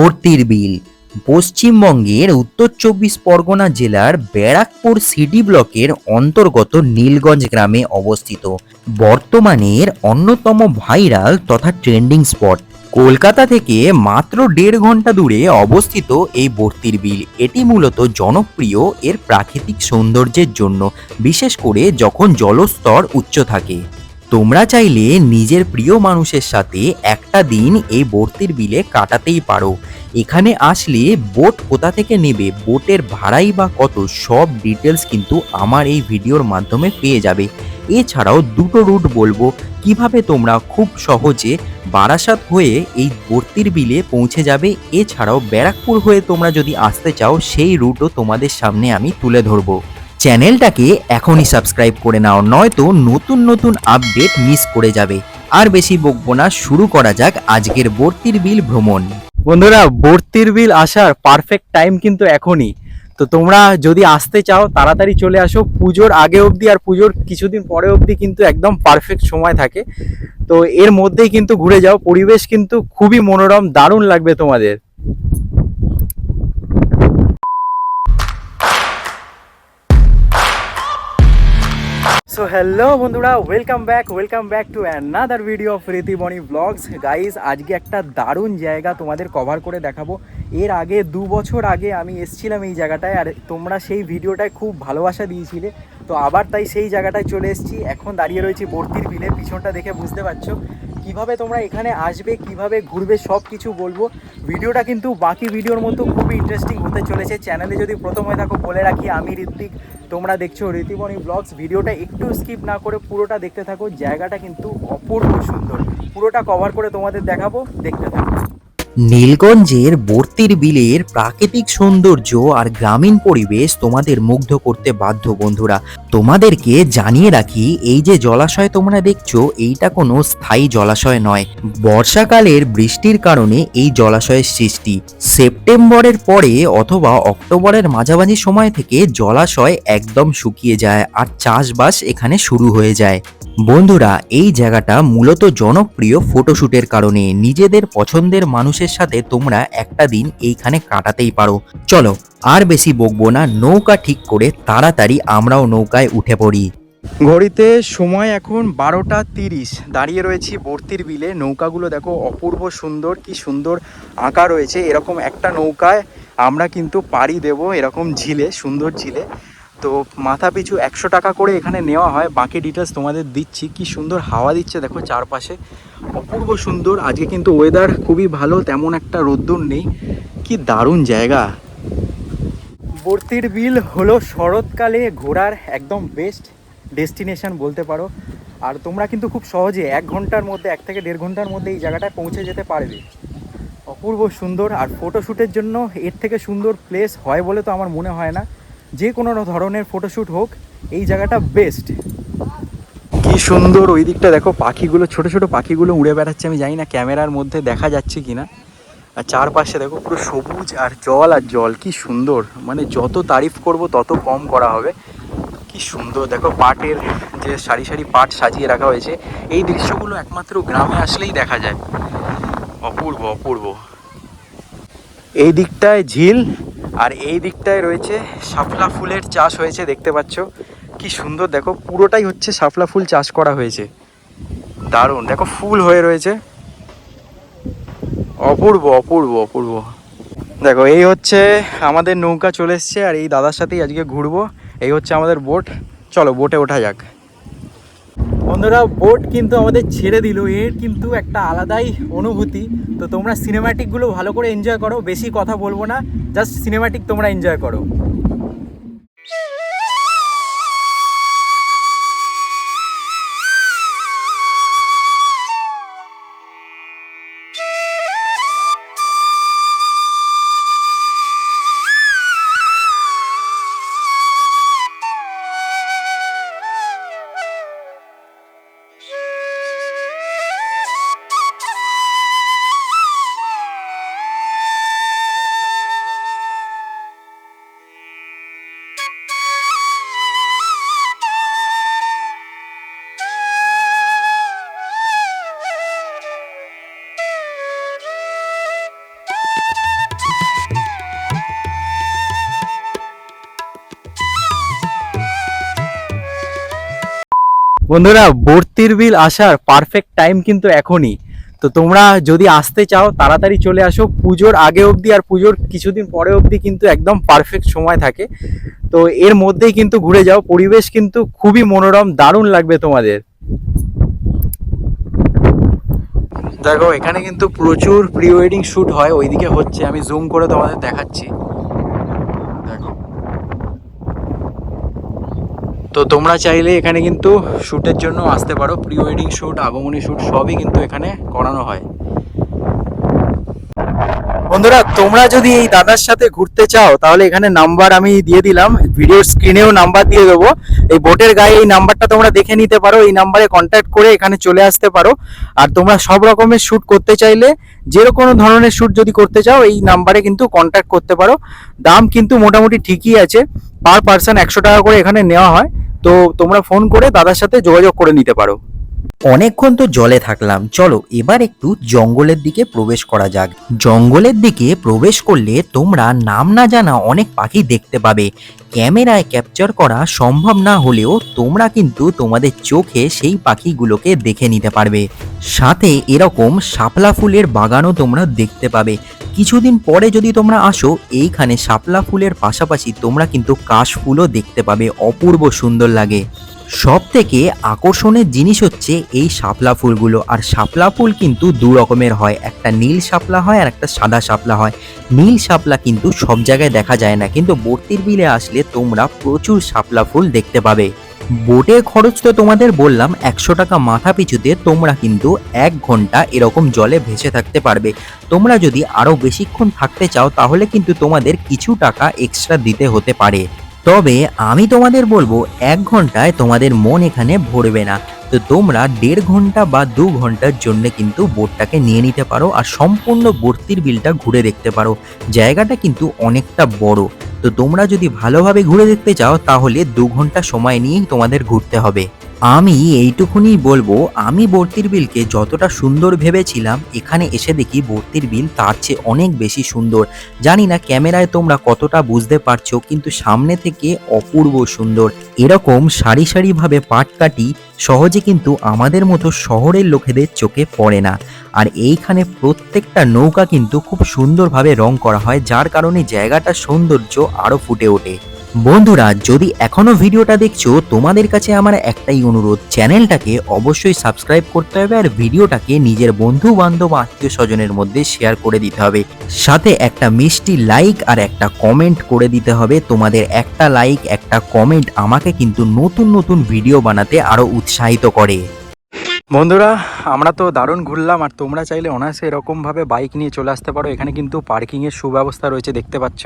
বর্তির বিল। পশ্চিমবঙ্গের উত্তর চব্বিশ পরগনা জেলার ব্যারাকপুর সিটি ব্লকের অন্তর্গত নীলগঞ্জ গ্রামে অবস্থিত। বর্তমানের অন্যতম ভাইরাল তথা ট্রেন্ডিং স্পট। কলকাতা থেকে মাত্র দেড় ঘণ্টা দূরে অবস্থিত এই বর্তির বিল। এটি মূলত জনপ্রিয় এর প্রাকৃতিক সৌন্দর্যের জন্য, বিশেষ করে যখন জলস্তর উচ্চ থাকে। তোমরা চাইলে নিজের প্রিয় মানুষের সাথে একটা দিন এই বর্তির বিলে কাটাতেই পারো। এখানে আসলে বোট কোথা থেকে নেবে, বোটের ভাড়াই বা কত, সব ডিটেলস কিন্তু আমার এই ভিডিওর মাধ্যমে পেয়ে যাবে। এছাড়াও দুটো রুট বলব। কীভাবে তোমরা খুব সহজে বারাসাত হয়ে এই বর্তির বিলে পৌঁছে যাবে, এছাড়াও ব্যারাকপুর হয়ে তোমরা যদি আসতে চাও, সেই রুটও তোমাদের সামনে আমি তুলে ধরবো। চ্যানেলটাকে এখনই সাবস্ক্রাইব করে নাও, নয়তো নতুন নতুন আপডেট মিস করে যাবে। আর বেশি বকবো না, শুরু করা যাক আজকের বর্তির বিল ভ্রমণ। বন্ধুরা বর্তির বিল আসার পারফেক্ট টাইম কিন্তু এখনই। তো তোমরা যদি আসতে চাও, তাড়াতাড়ি চলে আসো। পুজোর আগে অবধি আর পুজোর কিছুদিন পরে অবধি কিন্তু একদম পারফেক্ট সময় থাকে। তো এর মধ্যেই কিন্তু ঘুরে যাও। পরিবেশ কিন্তু খুবই মনোরম, দারুণ লাগবে তোমাদের। সো হ্যালো বন্ধুরা welcome back welcome back to another video of Ritiboni vlogs guys আজকে একটা দারুণ জায়গা তোমাদের কভার করে দেখাবো। এর আগে, দু বছর আগে আমি এসেছিলাম এই জায়গাটায়, আর তোমরা সেই ভিডিওটায় খুব ভালোবাসা দিয়েছিলে। তো আবার তাই সেই জায়গাটায় চলে এসেছি। এখন দাঁড়িয়ে রয়েছি বর্তির বিলে পিছনটা দেখে বুঝতে পারছ। কীভাবে তোমরা এখানে আসবে, কীভাবে ঘুরবে সব কিছু বলব। ভিডিওটা কিন্তু বাকি ভিডিওর মতো খুবই ইন্টারেস্টিং হতে চলেছে। চ্যানেলে যদি প্রথম হয়ে থাকো, বলে রাখি, আমি ঋত্বিক। তোমরা দেখছ রীতিমণি ব্লগস ভিডিওটা একটু স্কিপ না করে পুরোটা দেখতে থাকো। জায়গাটা কিন্তু অপূর্ব সুন্দর। পুরোটা কভার করে তোমাদের দেখাবো। দেখতে থাকো। নীলগঞ্জের বর্তির বিলের প্রাকৃতিক সৌন্দর্য আর গ্রামীণ পরিবেশ তোমাদের মুগ্ধ করতে বাধ্য বন্ধুরা। তোমাদেরকে জানিয়ে রাখি, এই যে জলাশয় তোমরা দেখছ, এইটা কোনো স্থায়ী জলাশয় নয়। বর্ষাকালের বৃষ্টির কারণে এই জলাশয়ের সৃষ্টি। সেপ্টেম্বরের পরে অথবা অক্টোবরের মাঝামাঝি সময় থেকে জলাশয় একদম শুকিয়ে যায় আর চাষবাস এখানে শুরু হয়ে যায়। বন্ধুরা, এই জায়গাটা মূলত জনপ্রিয় ফটোশুটের কারণে। নিজেদের পছন্দের মানুষের সাথে তোমরা একটা দিন এইখানে কাটাতেই পারো। চলো, আর বেশি বকবো না, নৌকা ঠিক করে তাড়াতাড়ি আমরাও নৌকায় উঠে পড়ি। ঘড়িতে সময় এখন বারোটা তিরিশ। দাঁড়িয়ে রয়েছি বর্তির বিলে। নৌকাগুলো দেখো অপূর্ব সুন্দর, কি সুন্দর আঁকা রয়েছে। এরকম একটা নৌকায় আমরা কিন্তু পাড়ি দেব এরকম ঝিলে, সুন্দর ঝিলে। তো মাথা পিছু একশো টাকা করে এখানে নেওয়া হয়। বাকি ডিটেলস তোমাদের দিচ্ছি। কি সুন্দর হাওয়া দিচ্ছে দেখো চারপাশে। অপূর্ব সুন্দর। আজকে কিন্তু ওয়েদার খুবই ভালো, তেমন একটা রোদ্দুর নেই। কি দারুণ জায়গা। বর্তির বিল হলো শরৎকালে ঘোরার একদম বেস্ট ডেস্টিনেশন বলতে পারো। আর তোমরা কিন্তু খুব সহজে এক ঘণ্টার মধ্যে, এক থেকে দেড় ঘণ্টার মধ্যে এই জায়গাটায় পৌঁছে যেতে পারবে। অপূর্ব সুন্দর। আর ফটোশ্যুটের জন্য এর থেকে সুন্দর প্লেস হয় বলে তো আমার মনে হয় না। যে কোনো ধরনের ফটোশ্যুট হোক, এই জায়গাটা বেস্ট কি সুন্দর ওই দিকটা দেখো, পাখিগুলো, ছোট ছোট পাখিগুলো উড়ে বেড়াচ্ছে, আমি জানি না ক্যামেরার মধ্যে দেখা যাচ্ছে কিনা। আর চারপাশে দেখো পুরো সবুজ আর জল আর জল কি সুন্দর। মানে যত তারিফ করব, তত কম করা হবে। কি সুন্দর, দেখো পাটের যে সারি সারি পাট সাজিয়ে রাখা হয়েছে, এই দৃশ্যগুলো একমাত্র গ্রামে আসলেই দেখা যায়। অপূর্ব অপূর্ব। এই দিকটায় ঝিল আর এই দিকটায় রয়েছে শাপলা ফুলের চাষ হয়েছে, দেখতে পাচ্ছ। কি সুন্দর, দেখো, পুরোটাই হচ্ছে শাপলা ফুল চাষ করা হয়েছে। দারুণ, দেখো, ফুল হয়ে রয়েছে। অপূর্ব অপূর্ব অপূর্ব। দেখো, এই হচ্ছে আমাদের নৌকা চলে এসছে, আর এই দাদার সাথেই আজকে ঘুরবো। এই হচ্ছে আমাদের বোট। চলো, বোটে ওঠা যাক। বন্ধুরা বোট কিন্তু আমাদের ছেড়ে দিল। এর কিন্তু একটা আলাদাই অনুভূতি। তো তোমরা সিনেম্যাটিকগুলো ভালো করে এনজয় করো, বেশি কথা বলব না। জাস্ট সিনেম্যাটিক তোমরা এনজয় করো। বন্ধুরা, ভর্তির বিল আসার পারফেক্ট টাইম কিন্তু এখনই। তো তোমরা যদি আসতে চাও, তাড়াতাড়ি চলে আসো। পুজোর আগে অবধি আর পুজোর কিছুদিন পরে অবধি কিন্তু একদম পারফেক্ট সময় থাকে। তো এর মধ্যেই কিন্তু ঘুরে যাও। পরিবেশ কিন্তু খুবই মনোরম, দারুণ লাগবে তোমাদের। দেখো, এখানে কিন্তু প্রচুর প্রি ওয়েডিং শ্যুট হয়। ওইদিকে হচ্ছে, আমি জুম করে তোমাদের দেখাচ্ছি। তো তোমরা চাইলে এখানে কিন্তু শ্যুটের জন্য আসতে পারো। প্রি ওয়েডিং শ্যুট আগমনী শ্যুট সবই কিন্তু এখানে করানো হয়। বন্ধুরা, তোমরা যদি এই দাদার সাথে ঘুরতে চাও, তাহলে এখানে নাম্বার আমি দিয়ে দিলাম। ভিডিও স্ক্রিনেও নাম্বার দিয়ে দেবো। এই বোটের গায়ে এই নাম্বারটা তোমরা দেখে নিতে পারো। এই নাম্বারে কন্ট্যাক্ট করে এখানে চলে আসতে পারো। আর তোমরা সব রকমের শ্যুট করতে চাইলে, যে কোনো ধরনের শ্যুট যদি করতে চাও, এই নাম্বারে কিন্তু কন্ট্যাক্ট করতে পারো। দাম কিন্তু মোটামুটি ঠিকই আছে। পার পার্সন একশো টাকা করে এখানে নেওয়া হয়। তো তোমরা ফোন করে দাদার সাথে যোগাযোগ করে নিতে পারো। অনেকক্ষণ তো জলে থাকলাম। চলো, এবার একটু জঙ্গলের দিকে প্রবেশ করা যাক। জঙ্গলের দিকে প্রবেশ করলে তোমরা নাম না জানা অনেক পাখি দেখতে পাবে। ক্যামেরায় ক্যাপচার করা সম্ভব না হলেও তোমরা কিন্তু তোমাদের চোখে সেই পাখিগুলোকে দেখে নিতে পারবে। সাথে এরকম শাপলা ফুলের বাগানও তোমরা দেখতে পাবে। কিছুদিন পরে যদি তোমরা আসো, এইখানে শাপলা ফুলের পাশাপাশি তোমরা কিন্তু কাশ ফুলও দেখতে পাবে। অপূর্ব সুন্দর লাগে। সব থেকে আকর্ষণের জিনিস হচ্ছে এই শাপলা ফুলগুলো। আর শাপলা ফুল কিন্তু দু রকমের হয়। একটা নীল শাপলা হয় আর একটা সাদা শাপলা হয়। নীল শাপলা কিন্তু সব জায়গায় দেখা যায় না। কিন্তু বর্তির বিলে আসলে তোমরা প্রচুর শাপলা ফুল দেখতে পাবে। বোটের খরচ তো তোমাদের বললাম, একশো টাকা মাথা পিছুতে তোমরা কিন্তু এক ঘণ্টা এরকম জলে ভেসে থাকতে পারবে। তোমরা যদি আরও বেশিক্ষণ থাকতে চাও, তাহলে কিন্তু তোমাদের কিছু টাকা এক্সট্রা দিতে হতে পারে। তবে আমি তোমাদের বলব, এক ঘন্টায় তোমাদের মন এখানে ভরবে না। তো তোমরা দেড় ঘণ্টা বা দু ঘণ্টার জন্য কিন্তু বোর্ডটাকে নিয়ে নিতে পারো আর সম্পূর্ণ বর্তির বিলটা ঘুরে দেখতে পারো। জায়গাটা কিন্তু অনেকটা বড়। তো তোমরা যদি ভালোভাবে ঘুরে দেখতে চাও, তাহলে দু ঘণ্টা সময় নিয়েই তোমাদের ঘুরতে হবে। আমি এইটুকুনি বলব, আমি বর্তির বিলকে যতটা সুন্দর ভেবেছিলাম, এখানে এসে দেখি বর্তির বিল তার চেয়ে অনেক বেশি সুন্দর। জানি না ক্যামেরায় তোমরা কতটা বুঝতে পারছ, কিন্তু সামনে থেকে অপূর্ব সুন্দর। এরকম সারি সারিভাবে পাটকাটি সহজে কিন্তু আমাদের মতো শহরের লোকেদের চোখে পড়ে না। আর এইখানে প্রত্যেকটা নৌকা কিন্তু খুব সুন্দরভাবে রং করা হয়, যার কারণে জায়গাটার সৌন্দর্য আরও ফুটে ওঠে। বন্ধুরা, যদি এখনও ভিডিওটা দেখছ, তোমাদের কাছে আমার একটাই অনুরোধ, চ্যানেলটাকে অবশ্যই সাবস্ক্রাইব করতে হবে আর ভিডিওটাকে নিজের বন্ধু বান্ধব আত্মীয় স্বজনের মধ্যে শেয়ার করে দিতে হবে। সাথে একটা মিষ্টি লাইক আর একটা কমেন্ট করে দিতে হবে। তোমাদের একটা লাইক একটা কমেন্ট আমাকে কিন্তু নতুন নতুন ভিডিও বানাতে আরও উৎসাহিত করে। বন্ধুরা, আমরা তো দারুণ ঘুরলাম, আর তোমরা চাইলে অনায়াসে এরকমভাবে বাইক নিয়ে চলে আসতে পারো। এখানে কিন্তু পার্কিংয়ের সুব্যবস্থা রয়েছে, দেখতে পাচ্ছ।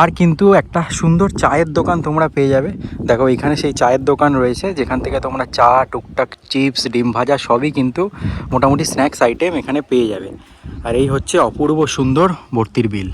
আর কিন্তু একটা সুন্দর চায়ের দোকান তোমরা পেয়ে যাবে। দেখো, এখানে সেই চায়ের দোকান রয়েছে, যেখান থেকে তোমরা চা, টুকটাক চিপস, ডিম ভাজা সবই কিন্তু মোটামুটি স্ন্যাক্স আইটেম এখানে পেয়ে যাবে। আর এই হচ্ছে অপূর্ব সুন্দর ভর্তির বিল।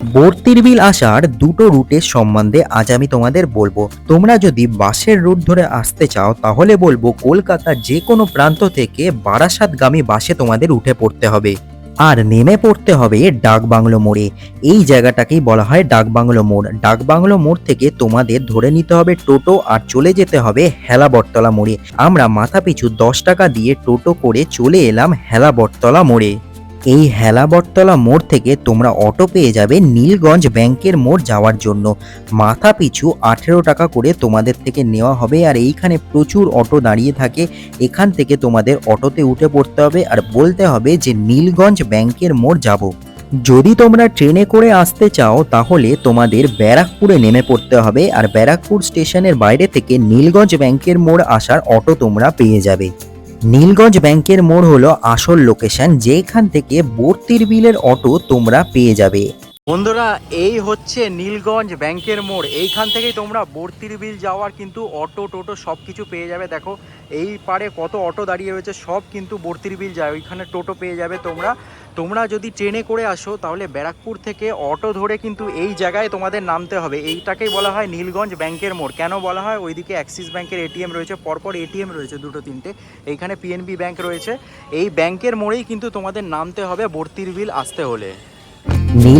বর্তির বিল আসার দুটো রুটের সম্বন্ধে আজ আমি তোমাদের বলব। তোমরা যদি বাসের রুট ধরে আসতে চাও, তাহলে বলব কলকাতার যে কোনো প্রান্ত থেকে বারাসাতগামী বাসে তোমাদের উঠে পড়তে হবে। আর নেমে পড়তে হবে ডাকবাংলো মোড়ে। এই জায়গাটাকেই বলা হয় ডাকবাংলো মোড়। ডাকবাংলো মোড় থেকে তোমাদের ধরে নিতে হবে টোটো আর চলে যেতে হবে হেলা বটতলা মোড়ে। আমরা মাথা পিছু দশ টাকা দিয়ে টোটো করে চলে এলাম হেলা বটতলা মোড়ে। এই হেলাবটতলা মোড় থেকে তোমরা অটো পেয়ে যাবে নীলগঞ্জ ব্যাংকের মোড় যাওয়ার জন্য। মাথা পিছু আঠেরো টাকা করে তোমাদের থেকে নেওয়া হবে আর এইখানে প্রচুর অটো দাঁড়িয়ে থাকে। এখান থেকে তোমাদের অটোতে উঠে পড়তে হবে আর বলতে হবে যে নীলগঞ্জ ব্যাংকের মোড় যাব। যদি তোমরা ট্রেনে করে আসতে চাও তাহলে তোমাদের ব্যারাকপুরে নেমে পড়তে হবে আর ব্যারাকপুর স্টেশনের বাইরে থেকে নীলগঞ্জ ব্যাংকের মোড় আসার অটো তোমরা পেয়ে যাবে। নীলগঞ্জ ব্যাংকের মোড় হলো আসল লোকেশন যেখান থেকে বর্তির বিলের অটো তোমরা পেয়ে যাবে। বন্ধুরা, এই হচ্ছে নীলগঞ্জ ব্যাংকের মোড়। এইখান থেকেই তোমরা বর্তির বিল যাওয়ার কিন্তু অটো, টোটো সব কিছু পেয়ে যাবে। দেখো, এই পারে কত অটো দাঁড়িয়ে রয়েছে, সব কিন্তু বর্তির বিল যায়। ওইখানে টোটো পেয়ে যাবে তোমরা। তোমরা যদি ট্রেনে করে আসো, তাহলে ব্যারাকপুর থেকে অটো ধরে কিন্তু এই জায়গায় তোমাদের নামতে হবে। এইটাকেই বলা হয় নীলগঞ্জ ব্যাংকের মোড়। কেন বলা হয়? ওইদিকে অ্যাক্সিস ব্যাংকের এটিএম রয়েছে, পরপর এটিএম রয়েছে দুটো তিনটে। এইখানে পিএনবি ব্যাংক রয়েছে। এই ব্যাংকের মোড়েই কিন্তু তোমাদের নামতে হবে বর্তির বিল আসতে হলে।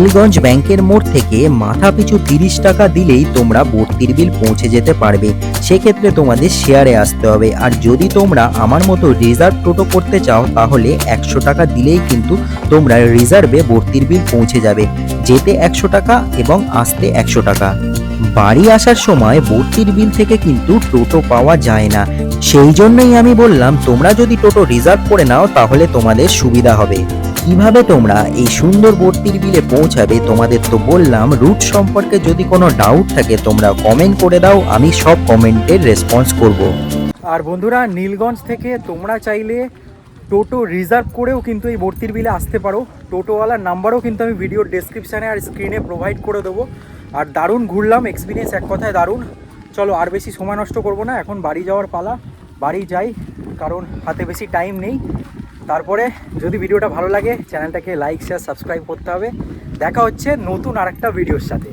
নীলগঞ্জ ব্যাংকের মোড় থেকে মাথা পিছু তিরিশ টাকা দিলেই তোমরা ভর্তির বিল পৌঁছে যেতে পারবে। সেক্ষেত্রে তোমাদের শেয়ারে আসতে হবে। আর যদি তোমরা আমার মতো রিজার্ভ টোটো করতে চাও, তাহলে একশো টাকা দিলেই কিন্তু তোমরা রিজার্ভে ভর্তির বিল পৌঁছে যাবে। যেতে একশো টাকা এবং আসতে একশো টাকা। বাড়ি আসার সময় ভর্তির বিল থেকে কিন্তু টোটো পাওয়া যায় না। সেই জন্যই আমি বললাম, তোমরা যদি টোটো রিজার্ভ করে নাও, তাহলে তোমাদের সুবিধা হবে। কীভাবে তোমরা এই সুন্দর ভর্তির বিলে পৌঁছাবে তোমাদের তো বললাম, রুট সম্পর্কে যদি কোনো ডাউট থাকে তোমরা কমেন্ট করে দাও, আমি সব কমেন্টের রেসপন্স করব। আর বন্ধুরা, নীলগঞ্জ থেকে তোমরা চাইলে টোটো রিজার্ভ করেও কিন্তু এই ভর্তির বিলে আসতে পারো। টোটোওয়ালার নাম্বারও কিন্তু আমি ভিডিওর ডেসক্রিপশানে আর স্ক্রিনে প্রোভাইড করে দেবো। আর দারুণ ঘুরলাম এক্সপিরিয়েন্স এক কথায় দারুণ। চলো, আর বেশি সময় নষ্ট করব না, এখন বাড়ি যাওয়ার পালা, বাড়ি যাই, কারণ হাতে বেশি টাইম নেই। তারপরে যদি ভিডিওটা ভালো লাগে, চ্যানেলটাকে লাইক শেয়ার সাবস্ক্রাইব করতে হবে। দেখা হচ্ছে নতুন আরেকটা ভিডিওর সাথে।